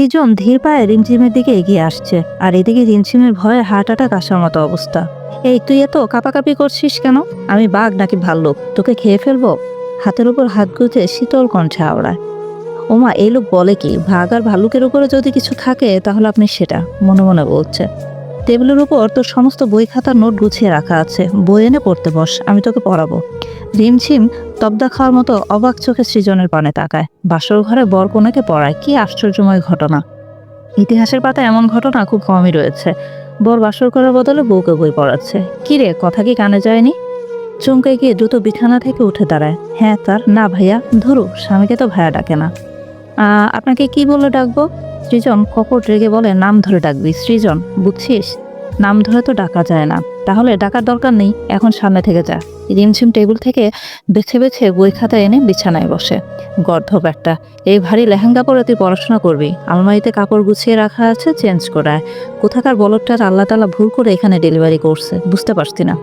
সৃজন ধীর পায়ে রিমঝিমের দিকে এগিয়ে আসছে, আর এদিকে রিমঝিমের ভয়ে হার্ট অ্যাটাক আসার মতো অবস্থা। এই, তুই এত কাপাকাপি করছিস কেন? আমি বাঘ নাকি ভাল্লুক? তোকে খেয়ে ফেলব? হাতের উপর হাত গুঁজে শীতল কণ্ঠে আওড়ায় ওমা, এই লোক বলে কি? ভাগ আর ভাল্লুকের উপরে যদি কিছু থাকে, তাহলে আপনি সেটা, মনে মনে বলছে। টেবিলের উপর তোর সমস্ত বই খাতার নোট গুছিয়ে রাখা আছে। বই এনে পড়তে বস, আমি তোকে পড়াবো। রিমঝিম তবদা খাওয়ার মতো অবাক চোখে সৃজনের পানে তাকায়। বাসর ঘরে বর কনেকে পড়ায়। কি আশ্চর্যময় ঘটনা। ইতিহাসের পাতা এমন ঘটনা খুব কমই রয়েছে। বর বাসর করার বদলে বউকে বই পড়াচ্ছে। কি রে, কথা কি কানে যায়নি? চমকে গিয়ে দ্রুত বিছানা থেকে উঠে দাঁড়ায়। হ্যাঁ তার, না ভাইয়া, ধরু, স্বামীকে তো ভাইয়া ডাকে না। আপনাকে কি বলে ডাকবো? সৃজন কপট রেগে বলে, নাম ধরে ডাকবি। সৃজন, বুঝছিস? নাম ধরে তো ডাকা যায় না। তাহলে ডাকার দরকার নেই, এখন সামনে থেকে যা। রিমঝিম টেবিল থেকে বেছে বেছে বই খাতা এনে বিছানায় বসে। গর্ধব একটা, এই ভারী লেহেঙ্গা পরে তুই পড়াশোনা করবি। আলমারিতে কাপড় গুছিয়ে রাখা আছে চেঞ্জ করায়। কোথাকার বলদটার আল্লাহ তালা ভুল করে এখানে ডেলিভারি করছে, বুঝতে পারছি না।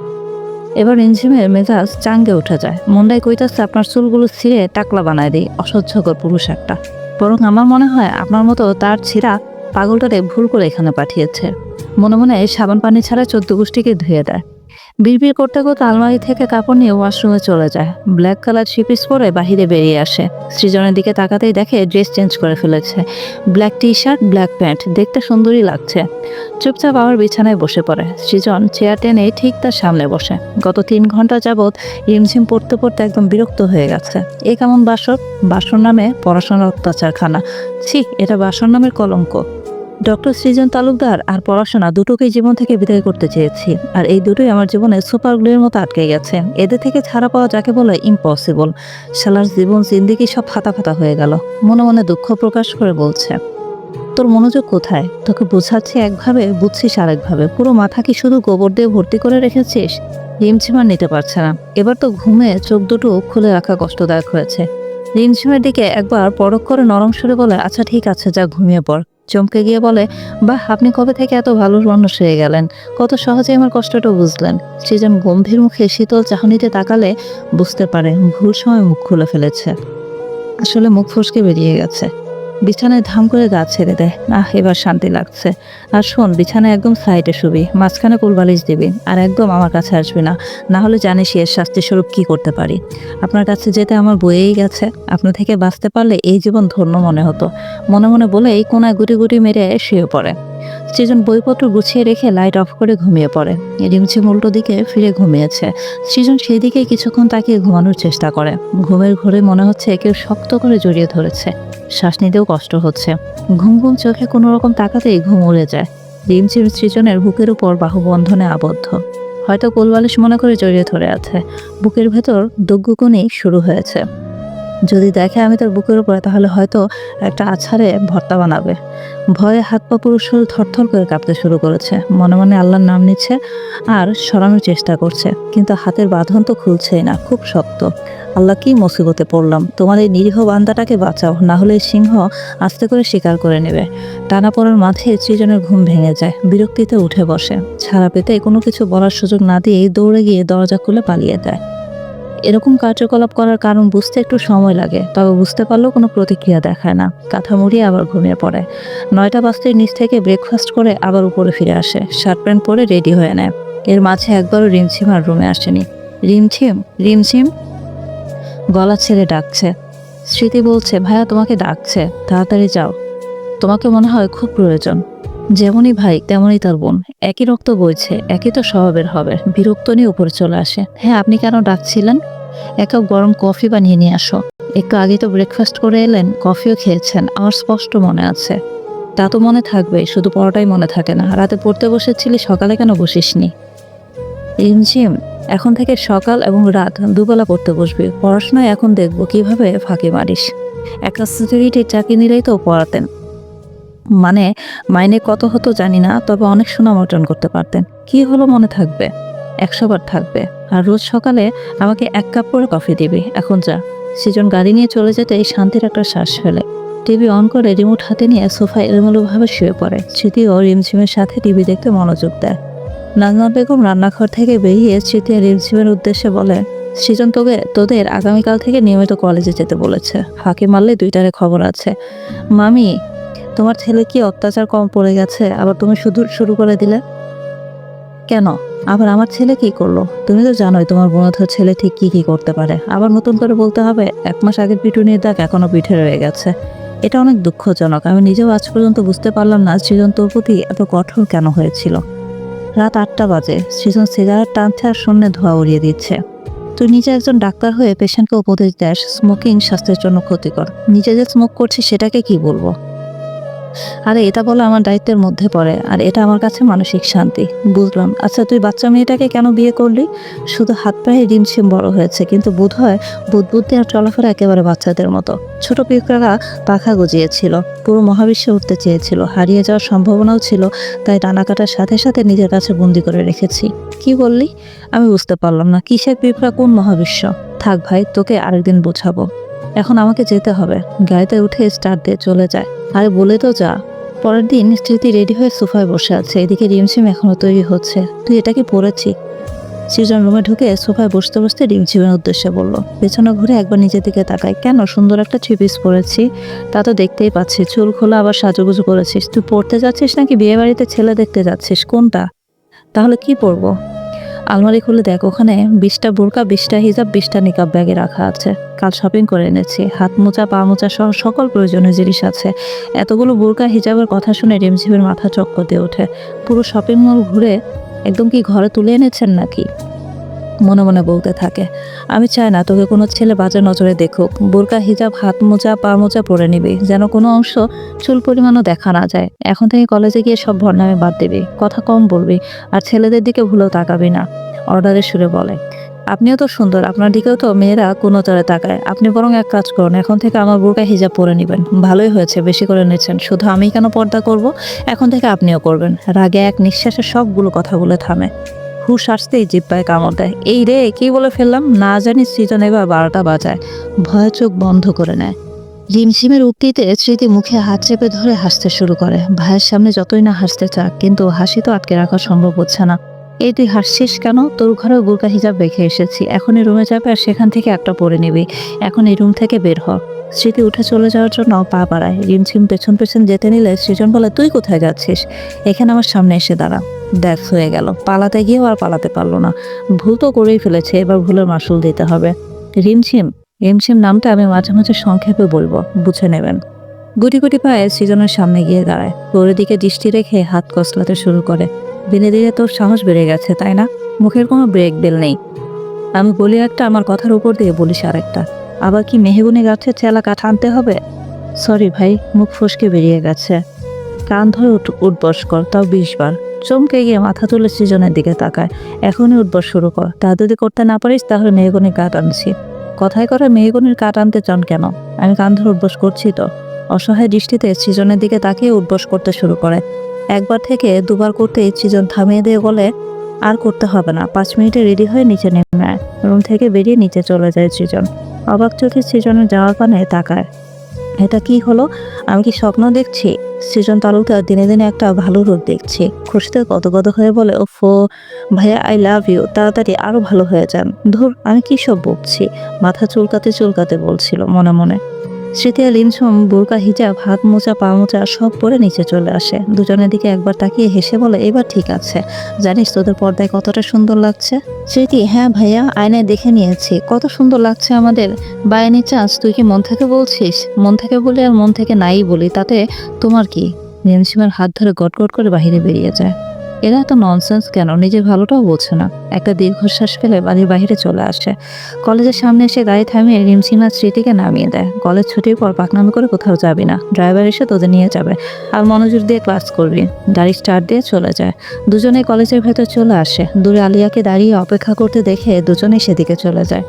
এবার রিমঝিমের মেজাজ চাঙ্গে উঠে যায়। মন্ডায় কইতাছে, আপনার চুলগুলো ছিঁড়ে টাকলা বানায় দিই, অসহ্যকর পুরুষ একটা। বরং আমার মনে হয়, আপনার মতো তার ছিঁড়া পাগলটারে ভুল করে এখানে পাঠিয়েছে। মনে মনে সাবান পানি ছাড়া চোদ্দ গোষ্ঠীকে ধুয়ে দেয়। বিড়বিড় করতে করতে আলমারি থেকে কাপড় নিয়ে ওয়াশরুমে চলে যায়। ব্ল্যাক কালার শিপিস পরে বাহিরে বেরিয়ে আসে। সৃজনের দিকে তাকাতেই দেখে ড্রেস চেঞ্জ করে ফেলেছে। Black T shirt black pant, দেখতে সুন্দরই লাগছে। চুপচাপ আবার বিছানায় বসে পড়ে। সৃজন চেয়ার টেনে ঠিক তার সামনে বসে। গত তিন ঘণ্টা যাবৎ রিমঝিম পড়তে পড়তে একদম বিরক্ত হয়ে গেছে। এ কেমন বাসর? বাসর নামে পড়াশোনার অত্যাচারখানা। ছি, এটা বাসর নামের কলঙ্ক। ডক্টর সৃজন তালুকদার আর পড়াশোনা দুটোকেই জীবন থেকে বিদায় করতে চেয়েছি। আর এই দুটোই আমার জীবনে সুপার গ্লুয়ের মতো আটকে গেছে। এদের থেকে ছাড়া পাওয়া যাকে বলে ইম্পসিবল শালার জীবন, জিন্দিগি সব ফাতা ফাতা হয়ে গেল। মনে মনে দুঃখ প্রকাশ করে বলছে, তোর মনোযোগ কোথায়? তোকে বোঝাচ্ছি একভাবে, বুঝছিস আরেকভাবে। পুরো মাথা কি শুধু গোবর দিয়ে ভর্তি করে রেখেছিস? রিমঝিমার নিতে পারছে না। এবার তো ঘুমে চোখ দুটো খুলে রাখা কষ্টদায়ক হয়েছে। রিমঝিমের দিকে একবার পরক করে নরম সুরে বলে আচ্ছা ঠিক আছে, যা, ঘুমিয়ে পড়। চমকে গিয়ে বলে, বাহ, আপনি কবে থেকে এত ভালো মানুষ হয়ে গেলেন? কত সহজে আমার কষ্টটা বুঝলেন। সৃজন গম্ভীর মুখে শীতল চাহনিতে তাকালে বুঝতে পারে, ভুল সময় মুখ খুলে ফেলেছে। আসলে মুখ ফসকে বেরিয়ে গেছে। বিছানায় ধাম করে গা ছেড়ে দেয় আহ, এবার শান্তি লাগছে। আর শোন, বিছানায় একদম সাইডে শুবি। মাঝখানে কুলবালিশ দিবি আর একদম আমার কাছে আসবি না। না হলে জানিস এর শাস্তি স্বরূপ কি করতে পারি। আপনার কাছে যেতে আমার বয়েই গেছে। আপনি থেকে বাঁচতে পারলে এই জীবন ধন্য মনে হতো। মনে মনে বলে এই কোনায় গুটি গুটি মেরে শুয়ে পড়ে। সৃজন বইপত্র গুছিয়ে রেখে লাইট অফ করে ঘুমিয়ে পড়ে। রিমঝিম উল্টো দিকে ফিরে ঘুমিয়েছে। সৃজন সেই দিকে কিছুক্ষণ তাকিয়ে ঘুমানোর চেষ্টা করে। ঘুমের ঘরে মনে হচ্ছে কেউ শক্ত করে জড়িয়ে ধরেছে। শ্বাস নিতেও কষ্ট হচ্ছে। ঘুম ঘুম চোখে কোনো রকম তাকাতেই ঘুম উড়ে যায়। রিমঝিম সৃজনের বুকের উপর বাহুবন্ধনে আবদ্ধ। হয়তো কোলবালিশ মনে করে জড়িয়ে ধরে আছে। বুকের ভেতর দগ্গুকুনি শুরু হয়েছে। যদি দেখে আমি তার বুকের উপরে, তাহলে হয়তো একটা আছাড়ে ভর্তা বানাবে। ভয়ে হাত পা পুরো শরীর থরথর করে কাঁপতে শুরু করেছে। মনে মনে আল্লাহর নাম নিচ্ছে আর সরানোর চেষ্টা করছে। কিন্তু হাতের বাঁধন তো খুলছেই না, খুব শক্ত। আল্লাহ কি মুসিবতে পড়লাম? তোমার এই নিরীহ বান্দাটাকে বাঁচাও, না হলে সিংহ আস্তে করে শিকার করে নেবে। টানা পড়ার মাঝে সৃজনের ঘুম ভেঙে যায়, বিরক্তিতে উঠে বসে। ছাড়া পেতে কোনো কিছু বলার সুযোগ না দিয়েই দৌড়ে গিয়ে দরজা খুলে পালিয়ে দেয় এরকম কার্যকলাপ করার কারণ বুঝতে একটু সময় লাগে, তবে বুঝতে পারলেও কোনো প্রতিক্রিয়া দেখায় না। কাঁথা মুড়িয়ে আবার ঘুমিয়ে পড়ে। নয়টা বাজতে নিচ থেকে ব্রেকফাস্ট করে আবার উপরে ফিরে আসে। শার্ট প্যান্ট পরে রেডি হয়ে নেয়। এর মাঝে একবারও রিমঝিম আর রুমে আসেনি। রিমঝিম? রিমঝিম? গলা ছেড়ে ডাকছে। স্মৃতি বলছে, ভাইয়া তোমাকে ডাকছে, তাড়াতাড়ি যাও। তোমাকে মনে হয় খুব প্রয়োজন। যেমনই ভাই, তেমনই তার বোন। একই রক্ত বইছে, একই তো স্বভাবের হবে। বিরক্ত নিয়ে উপরে চলে আসে। হ্যাঁ আপনি কেন ডাকছিলেন? এক গরম কফি বানিয়ে নিয়ে আসো। একটু আগে তো ব্রেকফাস্ট করে এলেন, কফিও খেয়েছেন। আমার স্পষ্ট মনে আছে। তা তো মনে থাকবে শুধু পড়াটাই মনে থাকে না। রাতে পড়তে বসেছিলি, সকালে কেন বসিসনি? রিমঝিম এখন থেকে সকাল এবং রাত দুবেলা পড়তে বসবি। পড়াশোনায় এখন দেখব কীভাবে ফাঁকি মারিস। একটা সিকিউরিটি চাকরি নিলেই তো পড়াতেন। মানে মাইনে কত হতো জানি না, তবে অনেক সুনাম অর্জন করতে পারতেন। কি হলো মনে থাকবে? একশোবার থাকবে। আর রোজ সকালে আমাকে এক কাপ করে কফি দিবি। এখন যা। সেজন গাড়ি নিয়ে চলে যেতে এই শান্তির একটা শ্বাস ফেলে। টিভি অন করে রিমোট হাতে নিয়ে সোফায় এলোমেলোভাবে শুয়ে পড়ে। স্মৃতি ও রিমঝিমের সাথে টিভি দেখতে মনোযোগ দেয়। নাজমা বেগম রান্নাঘর থেকে বেরিয়ে স্মৃতি রিমঝিমের উদ্দেশ্যে বলে, সৃজন তোকে, তোদের আগামীকাল থেকে নিয়মিত কলেজে যেতে বলেছে। ফাঁকি মারলে দুইটারে খবর আছে। মামি তোমার ছেলে কি অত্যাচার কম পড়ে গেছে? আবার তুমি শুধু শুরু করে দিলে? কেন? আবার আমার ছেলে কি করল? তুমি তো জানোই তোমার বোনথর ছেলে ঠিক কি কি করতে পারে। আবার নতুন করে বলতে হবে, এক মাস আগের পিটুনির দাগ এখনও পিঠে রয়ে গেছে। এটা অনেক দুঃখজনক। আমি নিজেও আজ পর্যন্ত বুঝতে পারলাম না সৃজন তোর প্রতি এত কঠোর কেন হয়েছিল। রাত আটটা বাজে। সৃজন সিগারেট টানছে আর শূন্যে ধোয়া উড়িয়ে দিচ্ছে। তুই নিজে একজন ডাক্তার হয়ে পেশেন্টকে উপদেশ দেস, স্মোকিং স্বাস্থ্যের জন্য ক্ষতিকর। নিজে যে স্মোক করছিস, সেটাকে কি বলব? আরে, এটা বলা আমার দায়িত্বের মধ্যে পড়ে, আর এটা আমার কাছে মানসিক শান্তি। বুঝলাম। আচ্ছা তুই বাচ্চা মেয়েটাকে কেন বিয়ে করলি? শুধু হাত পায়ে রিমছিম বড় হয়েছে, কিন্তু বোধ হয় বুদ্ধি আর চলাফেরা একেবারে বাচ্চাদের মতো। ছোট পিঁপড়ারা পাখা গজিয়েছিল, পুরো মহাবিশ্বে উঠতে চেয়েছিল, হারিয়ে যাওয়ার সম্ভাবনাও ছিল, তাই ডানা কাটার সাথে সাথে নিজের কাছে বন্দি করে রেখেছি। কি বললি? আমি বুঝতে পারলাম না, কিসের পিঁপড়া কোন মহাবিশ্ব? থাক ভাই, তোকে আরেকদিন বোঝাবো। এখন আমাকে যেতে হবে। গাড়িতে উঠে স্টার্ট দিয়ে চলে যায়। আরে বলে তো যা। পরের দিন স্মৃতি রেডি হয়ে সোফায় বসে আছে। এদিকে রিমঝিম এখনও তৈরি হচ্ছে। তুই এটা কি পড়েছি? সৃজন রুমে ঢুকে সোফায় বসতে বসতে রিমঝিমের উদ্দেশ্যে বলল, পেছনে ঘুরে একবার নিজের দিকে তাকায় কেন? সুন্দর একটা থ্রি পিস পরেছি। তা তো দেখতেই পাচ্ছি। চুল খোলা, আবার সাজুগুজু করেছিস। তুই পড়তে যাচ্ছিস নাকি? বিয়ে বাড়িতে ছেলে দেখতে যাচ্ছিস। কোনটা? তাহলে কি পরবো? আলমারি খুলে দেখ, ওখানে বিশটা বোরকা, বিশটা হিজাব, বিশটা নিকাব ব্যাগে রাখা আছে। কাল শপিং করে এনেছি। হাত মোচা পা মোচা সহ সকল প্রয়োজনীয় জিনিস আছে। এতগুলো বোরকা, হিজাবের কথা শুনে রিমঝিমের মাথা চক্কর দিয়ে ওঠে। পুরো শপিং মল ঘুরে একদম কি ঘরে তুলে এনেছেন নাকি? মনে মনে বলতে থাকে। আমি চাই না তোকে কোনো ছেলে বাজে নজরে দেখুক। বোরকা, হিজাব, হাত মোজা, পা মোজা পরে নিবি, যেন কোনো অংশ চুল পরিমাণও দেখা না যায়। এখন থেকে কলেজে গিয়ে সব ভরনামে বাদ দিবি, কথা কম বলবি, আর ছেলেদের দিকে ভুলেও তাকাবি না, অর্ডারের সুরে বলে। আপনিও তো সুন্দর, আপনার দিকেও তো মেয়েরা কোনো তরে তাকায়। আপনি বরং এক কাজ করুন, এখন থেকে আমার বুড়কা হিজাব পরে নেবেন। ভালোই হয়েছে, বেশি করে নিচ্ছেন। শুধু আমি কেন পর্দা করব? এখন থেকে আপনিও করবেন। রাগে এক নিঃশ্বাসে সবগুলো কথা বলে থামে। হুশ আসতেই জিব্বায় কামড় দেয়। এই রে, কি বলে ফেললাম? না জানি সৃজন এবার বারোটা বাজায়। ভয় চোখ বন্ধ করে নেয়। রিমঝিমের উক্তিতে স্মৃতি মুখে হাত চেপে ধরে হাসতে শুরু করে। ভাইয়ের সামনে যতই না হাসতে চাক, কিন্তু হাসি তো আটকে রাখা সম্ভব হচ্ছে না। এই তুই হাসছিস কেন? তোর ঘরেও গুরকা হিজাব রেখে এসেছি। এখন এই রুমে যাবে আর সেখান থেকে একটা পরে নিবি। এখন এই রুম থেকে বের হ। স্মৃতি উঠে চলে যাওয়ার জন্য পা বাড়ায়। রিমঝিম পেছন পেছন যেতে নিলে সৃজন বলে, তুই কোথায় যাচ্ছিস? এখানে আমার সামনে এসে দাঁড়া। দেখ হয়ে গেল। পালাতে গিয়েও আর পালাতে পারল না। ভুল তো করেই ফেলেছে, এবার ভুলের মাসুল দিতে হবে। রিমঝিম রিমঝিম নামটা আমি মাঝে মাঝে সংক্ষেপে বলব, বুঝে নেবেন। গুটি গুটি পায়ে সৃজনের সামনে গিয়ে দাঁড়ায়। তোর দিকে দৃষ্টি রেখে হাত কসলাতে শুরু করে। দিনে দিনে তোর সাহস বেড়ে গেছে, তাই না? মুখের কোনো ব্রেক বেল নেই। আমি বলি একটা, আমার কথার উপর দিয়ে বলিস আরেকটা। আবার কি মেহগুনি গাছের চেলা কাঠ আনতে হবে? সরি ভাই, মুখ ফসকে বেরিয়ে গেছে। কান ধরে উঠ উঠবস কর, তাও বিশ বার। চমকে গিয়ে মাথা তুলে সৃজনের দিকে তাকায়। এখনই উঠবস শুরু কর। তা যদি করতে না পারিস, তাহলে মেহগুনি কাঠ আনছি। কথায় কথা মেহগুনির কাঠ আনতে চান কেন? আমি কান ধরে উঠবস করছি তো। অসহায় দৃষ্টিতে সৃজনের দিকে তাকিয়ে উঠবস করতে শুরু করে। একবার থেকে দুবার করতেই সৃজন থামিয়ে দিয়ে বলে, আর করতে হবে না। পাঁচ মিনিটে রেডি হয়ে নিচে নেমে রুম থেকে বেরিয়ে নিচে চলে যায় সৃজন। অবাক চোখে সৃজনের যাওয়ার পানে তাকায়। এটা কি হলো? আমি কি স্বপ্ন দেখছি? সৃজন তালুকদার দিনে দিনে একটা ভালো রূপ দেখছি। খুশিতে গদগদ হয়ে বলে ও ফো ভাইয়া আই লাভ ইউ তাড়াতাড়ি আরও ভালো হয়ে যান। ধুর, আমি কী সব বকছি? মাথা চুলকাতে চুলকাতে বলছিল মনে মনে। স্মৃতি আর লিনসম, বোরকা, হিজাব, হাত মোচা, পা মোচা সব পরে নিচে চলে আসে। দুজনের দিকে একবার তাকিয়ে হেসে বলে, এবার ঠিক আছে। জানিস তোদের পর্দায় কতটা সুন্দর লাগছে? স্মৃতি হ্যাঁ ভাইয়া, আয়নায় দেখে নিয়েছি। কত সুন্দর লাগছে আমাদের। বাইনি চান্স, তুই কি মন থেকে বলছিস? মন থেকে বলি আর মন থেকে নাই বলি, তাতে তোমার কি? নিমসিমের হাত ধরে গটগট করে বাহিরে বেরিয়ে যায়। এরা এত ননসেন্স কেন? নিজের ভালোটাও বোঝে না। একটা দীর্ঘশ্বাস ফেলে বাড়ির বাইরে চলে আসে। কলেজের সামনে এসে গাড়ি থামিয়ে রিমসিমার স্মৃতিকে নামিয়ে দেয়। কলেজ ছুটির পর পাকনামি করে কোথাও যাবি না। ড্রাইভার এসে তোদের নিয়ে যাবে। আর মনোযোগ দিয়ে ক্লাস করবি। গাড়ি স্টার্ট দিয়ে চলে যায়। দুজনে কলেজের ভেতর চলে আসে। দূরে আলিয়াকে দাঁড়িয়ে অপেক্ষা করতে দেখে দুজনেই সেদিকে চলে যায়।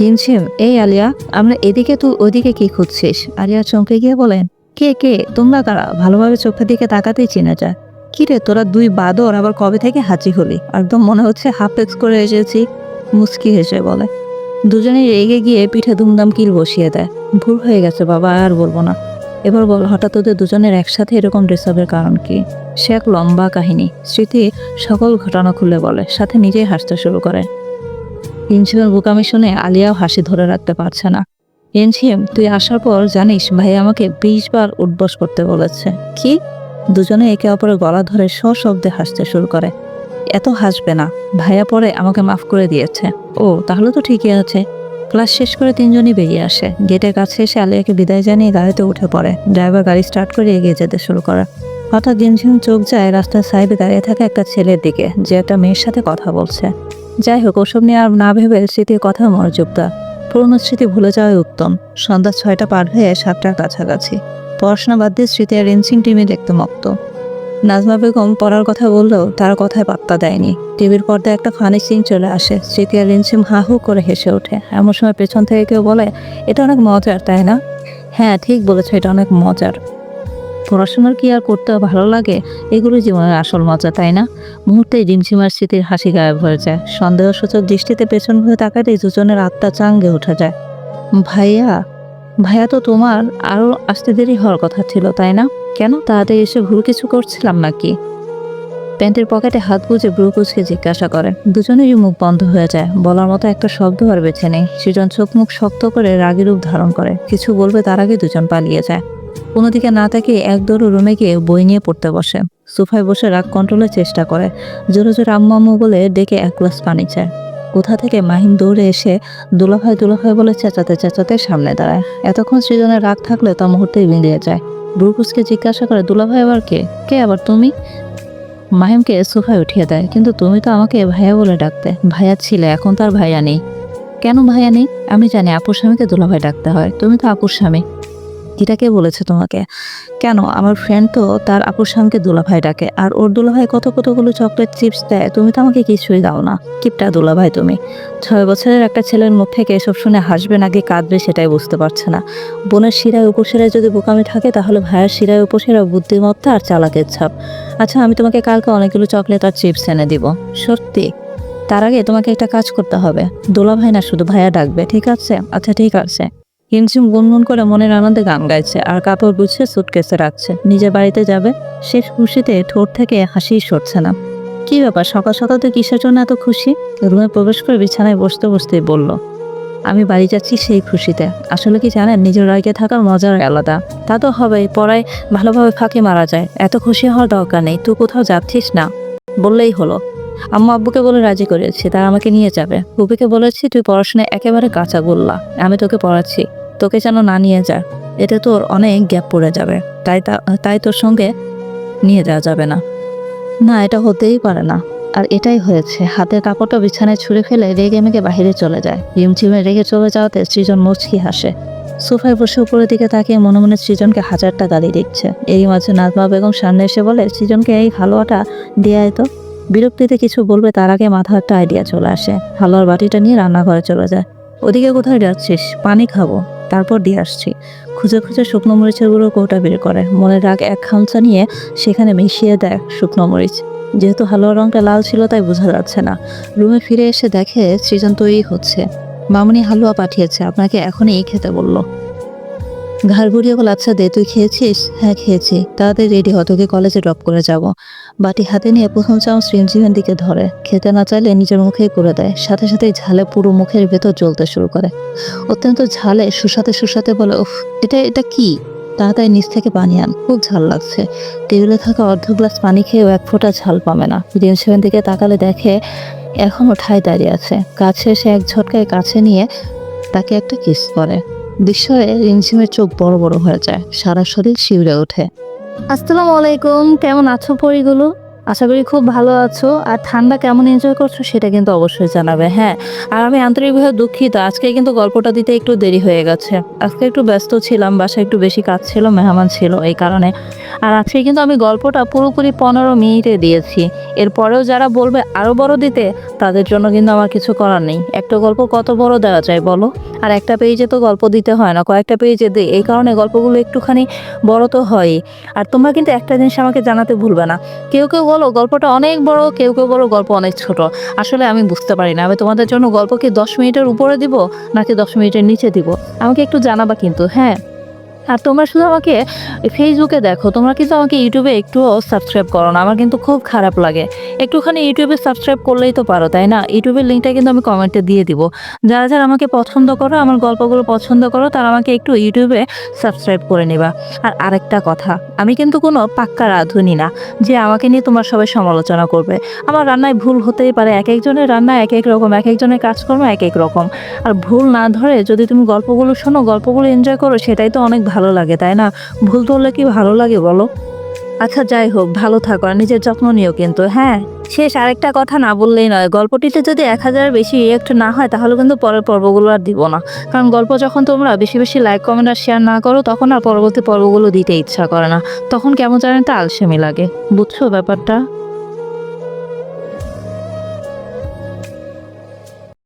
রিমঝিম, এই আলিয়া, আমরা এদিকে তুই ওদিকে কি খুঁজছিস? আলিয়া চমকে গিয়ে বলেন কে কে? তোমরা কারা? ভালোভাবে চোখের দিকে তাকাতেই চিনে যায়। কিরে, তোরা দুই বাদর, আবার কবে থেকে হাঁচি হলি? একদম মনে হচ্ছে হাফ এক্স করে এসেছি মুস্কি হেসে বলে। দুজনেই রেগে গিয়ে পিঠে দুমদাম কিল বসিয়ে দেয়। ভুল হয়ে গেছে বাবা, আর বলব না। এবার বল, হঠাৎ ওদের দুজনের একসাথে এরকম ডিস্টার্বের কারণ কি? সে এক লম্বা কাহিনী। স্মৃতি সকল ঘটনা খুলে বলে, সাথে নিজেই হাসতে শুরু করে। প্রিন্সিপাল বোকামি শুনে আলিয়াও হাসি ধরে রাখতে পারছে না। রিমঝিম তুই আসার পর জানিস ভাই আমাকে বিশ বার উঠবস করতে বলেছে। কি? দুজনে একে অপরের গলা ধরে সশব্দে হাসতে শুরু করে। এত হাসবে না, ভাইয়া পরে আমাকে মাফ করে দিয়েছে। ও, তাহলে তো ঠিকই আছে। ক্লাস শেষ করে তিনজনই বেরিয়ে আসে। গেটের কাছে এসে আলিয়াকে বিদায় জানিয়ে গাড়িতে উঠে পড়ে। ড্রাইভার গাড়ি স্টার্ট করে এগিয়ে যেতে শুরু করে। হঠাৎ ঝিমঝিম চোখ যায় রাস্তার সাইডে দাঁড়িয়ে থাকা একটা ছেলের দিকে, যে একটা মেয়ের সাথে কথা বলছে। যাই হোক, ওসব নিয়ে আর না ভেবে স্মৃতির কথা মনোযোগ দেয় পুরনো স্মৃতি ভুলে যাওয়াই উত্তম। সন্ধ্যা ছয়টা পার হয়ে সাতটার কাছাকাছি। পড়াশোনা বাদ দিয়ে স্মৃতি আর রিমসিং টিমে দেখতে মক্ত নাজমা বেগম পড়ার কথা বললেও তার কথায় পাত্তা দেয়নি। টিভির পর্দায় একটা ফানি সিন চলে আসে। স্মৃতি আর রিমসিম হা হু করে হেসে ওঠে। এমন সময় পেছন থেকে কেউ বলে, এটা অনেক মজার, তাই না? হ্যাঁ ঠিক বলেছ, এটা অনেক মজার। পড়াশোনার কি আর করতে ভালো লাগে? এগুলো জীবনের আসল মজা, তাই না? মুহূর্তেই রিমঝিমার স্মৃতির হাসি গায়েব হয়ে যায়। সন্দেহসূচক দৃষ্টিতে পেছন ঘুরে তাকাতেই দুজনের আত্মা চাঙ্গে উঠে যায়। ভাইয়া ভাইয়া তো তোমার আরও আসতে দেরি হওয়ার কথা ছিল, তাই না? কেন তাড়াতাড়ি এসে ভুল কিছু করছিলাম নাকি? প্যান্টের পকেটে হাত গুজে ব্রুকুচকে জিজ্ঞাসা করে। দুজনেরই মুখ বন্ধ হয়ে যায়। বলার মতো একটা শব্দ আর বেছে নেই। সৃজন চোখ মুখ শক্ত করে রাগী রূপ ধারণ করে। কিছু বলবে তার আগে দুজন পালিয়ে যায়। কোনো দিকে না তাকিয়ে এক দৌড় রুমে গিয়ে বই নিয়ে পড়তে বসে। সোফায় বসে রাগ কন্ট্রোলের চেষ্টা করে। জোরে জোরে আম্মু বলে ডেকে এক গ্লাস পানি চায়। কোথা থেকে মাহিম দৌড়ে এসে দুলাভাই দুলাভাই বলে চেঁচাতে চেঁচাতে সামনে দাঁড়ায়। এতক্ষণ সৃজনের রাগ থাকলে তা মুহূর্তেই মিলিয়ে যায়। ব্রুকুসকে জিজ্ঞাসা করে, দুলাভাই আবার কে? কে আবার তুমি? মাহিমকে সোফায় উঠিয়ে দেয়, কিন্তু তুমি তো আমাকে ভাইয়া বলে ডাকতে। ভাইয়া ছিলে, এখন তার ভাইয়া নেই। কেন ভাইয়া নেই? আমি জানি আপুর স্বামীকে দুলাভাই ডাকতে হয়। তুমি তো আপুর স্বামী। এটা কে বলেছে তোমাকে। কেন? আমার ফ্রেন্ড তো তার আপুর স্বামীকে দুলাভাই ডাকে, আর ওর দুলাভাই কত কতগুলো চকলেট চিপস দেয়, তুমি তো আমাকে কিছুই দাও না। কিপটা দুলাভাই তুমি। ছয় বছরের একটা ছেলের মুখ থেকে এসব শুনে হাসবে নাকি কাঁদবে সেটাই বুঝতে পারছে না। বোনের শিরায় উপশিরায় যদি বোকামি থাকে, তাহলে ভাইয়ের শিরায় উপশিরা বুদ্ধিমত্তা আর চালাকের ছাপ। আচ্ছা আমি তোমাকে কালকে অনেকগুলো চকলেট আর চিপস এনে দিব। সত্যি? তার আগে তোমাকে একটা কাজ করতে হবে। দোলা ভাই না শুধু ভাইয়া ডাকবে, ঠিক আছে? আচ্ছা ঠিক আছে। হিমঝিম গুনগুন করে মনের আনন্দে গান গাইছে আর কাপড় গুছিয়ে সুটকেসে রাখছে। নিজের বাড়িতে যাবে, শেষ খুশিতে ঠোঁট থেকে হাসি সরছে না। কি ব্যাপার, সকাল সকাল তো কিসের জন্য এত খুশি? রুমে প্রবেশ করে বিছানায় বসতে বসতেই বলল, আমি বাড়ি যাচ্ছি সেই খুশিতে। আসলে কি জানেন, নিজের রাগে থাকার মজার আলাদা। তা তো হবেই, পড়ায় ভালোভাবে ফাঁকি মারা যায়। এত খুশি হওয়ার দরকার নেই, তুই কোথাও যাচ্ছিস না? বললেই হলো। আম্মু আব্বুকে বলে রাজি করেছি, তারা আমাকে নিয়ে যাবে। বুবিকে বলেছি, তুই পড়াশোনায় একেবারে কাঁচা গোল্লা, আমি তোকে পড়াচ্ছি। তোকে যেন না নিয়ে যা এতে তোর অনেক গ্যাপ পড়ে যাবে। তাই তাই তোর সঙ্গে নিয়ে যাওয়া যাবে না। না, এটা হতেই পারে না। আর এটাই হয়েছে, হাতের কাপড়টা বিছানায় ছুঁড়ে ফেলে রেগে মেগে বাহিরে চলে যায়। রিমঝিমে রেগে চলে যাওয়াতে সৃজন মুচকি হাসে। সোফায় বসে উপরের দিকে তাকিয়ে মনে মনে সৃজনকে হাজারটা গালি দিচ্ছে এরই মাঝে নাজমা বেগম সামনে এসে বলে, সৃজনকে এই হালুয়াটা দিয়ে তো। বিরক্তিতে কিছু বলবে তার আগে মাথায় একটা আইডিয়া চলে আসে। হালুয়ার বাটিটা নিয়ে রান্নাঘরে চলে যায়। ওদিকে কোথায় যাচ্ছিস? পানি খাব। তারপর দিয়ে আসছি। খুঁজে খুঁজে শুকনো মরিচের গুঁড়ো কৌটা বের করে। মনের রাগ এক খামচা নিয়ে সেখানে মিশিয়ে দেয় শুকনো মরিচ। যেহেতু হালুয়ার রংটা লাল ছিল, তাই বোঝা যাচ্ছে না। রুমে ফিরে এসে দেখে সৃজন তৈরি হচ্ছে। মামনি হালুয়া পাঠিয়েছে। আপনাকে এখনই খেতে বলল। ঘাড় ঘুরিয়ে বলে আচ্ছা দে, তুই খেয়েছিস? হ্যাঁ খেয়েছি। তাড়াতাড়ি রেডি হ, তোকে কলেজে ড্রপ করে যাব। বাটি হাতে নিয়ে প্রথম চামচ সৃঞ্জিমের দিকে ধরে। খেতে না চাইলে নিজের মুখেই করে দেয়। সাথে সাথে ঝালে পুরো মুখের ভেতর জ্বলতে শুরু করে। অত্যন্ত ঝালে সুসাতে সুসাতে বলে, উফ, এটা এটা কি? তাড়াতাড়ি নিচ থেকে পানি আন। খুব ঝাল লাগছে। টেবিলে থাকা অর্ধ গ্লাস পানি খেয়েও এক ফোঁটা ঝাল পাবে না। রিমসিমের দিকে তাকালে দেখে এখনও ঠাই দাঁড়িয়ে আছে। কাছে এসে এক ঝটকায় কাছে নিয়ে তাকে একটা কিস করে। দৃশ্যে রিমঝিমের চোখ বড় বড় হয়ে যায়, সারা শরীর শিউরে ওঠে। আসসালামু আলাইকুম, কেমন আছো পরিগুলো? আশা করি খুব ভালো আছো, আর ঠান্ডা কেমন এনজয় করছ সেটা কিন্তু অবশ্যই জানাবে হ্যাঁ। আর আমি আন্তরিকভাবে দুঃখিত, আজকে কিন্তু গল্পটা দিতে একটু দেরি হয়ে গেছে। আজকে একটু ব্যস্ত ছিলাম, বাসায় একটু বেশি কাজ ছিল, মেহমান ছিল এই কারণে। আর আজকে কিন্তু আমি গল্পটা পুরোপুরি পনেরো মিনিটে দিয়েছি। এরপরেও যারা বলবে আরও বড় দিতে, তাদের জন্য কিন্তু আমার কিছু করার নেই। একটা গল্প কত বড় দেওয়া যায় বলো? আর একটা পেজে তো গল্প দিতে হয় না, কয়েকটা পেজে দিই। এই কারণে গল্পগুলো একটুখানি বড় তো হয় আর তোমরা কিন্তু একটা জিনিস আমাকে জানাতে ভুলবে না। কেউ কেউ বলো, গল্পটা অনেক বড়, কেউ কেউ বলো গল্প অনেক ছোট। আসলে আমি বুঝতে পারি না। আমি তোমাদের জন্য গল্প কি দশ মিনিটের উপরে দিব, নাকি দশ মিনিটের নিচে দিব? আমাকে একটু জানাবা কিন্তু হ্যাঁ? আর তোমরা শুধু আমাকে ফেসবুকে দেখো, তোমরা কিন্তু আমাকে ইউটিউবে একটুও সাবস্ক্রাইব করো না, আমার কিন্তু খুব খারাপ লাগে। একটুখানি ইউটিউবে সাবস্ক্রাইব করলেই তো পারো, তাই না? ইউটিউবের লিঙ্কটা কিন্তু আমি কমেন্টে দিয়ে দিব। যারা যারা আমাকে পছন্দ করো, আমার গল্পগুলো পছন্দ করো, তারা আমাকে একটু ইউটিউবে সাবস্ক্রাইব করে নেবা। আর আরেকটা কথা, আমি কিন্তু কোনো পাক্কা রাঁধুনি না, যে আমাকে নিয়ে তোমার সবাই সমালোচনা করবে। আমার রান্নায় ভুল হতেই পারে এক একজনের রান্না এক এক রকম এক একজনের কাজকর্ম এক এক রকম। আর ভুল না ধরে যদি তুমি গল্পগুলো শোনো, গল্পগুলো এনজয় করো, সেটাই তো অনেক ভালো লাগে, তাই না? ভুল ধরলে কি ভালো লাগে বলো? আচ্ছা যাই হোক, ভালো থাকো আর নিজের যত্ন নিও কিন্তু হ্যাঁ? শেষ আরেকটা কথা না বললেই নয়, গল্পটিতে যদি এক হাজারের বেশি রিয়েক্ট না হয়, তাহলে কিন্তু পরের পর্বগুলো আর দিব না। কারণ গল্প যখন তোমরা বেশি বেশি লাইক কমেন্ট আর শেয়ার না করো, তখন আর পরবর্তী পর্বগুলো দিতে ইচ্ছা করে না। তখন কেমন জানেন তা আলসেমি লাগে, বুঝছ ব্যাপারটা?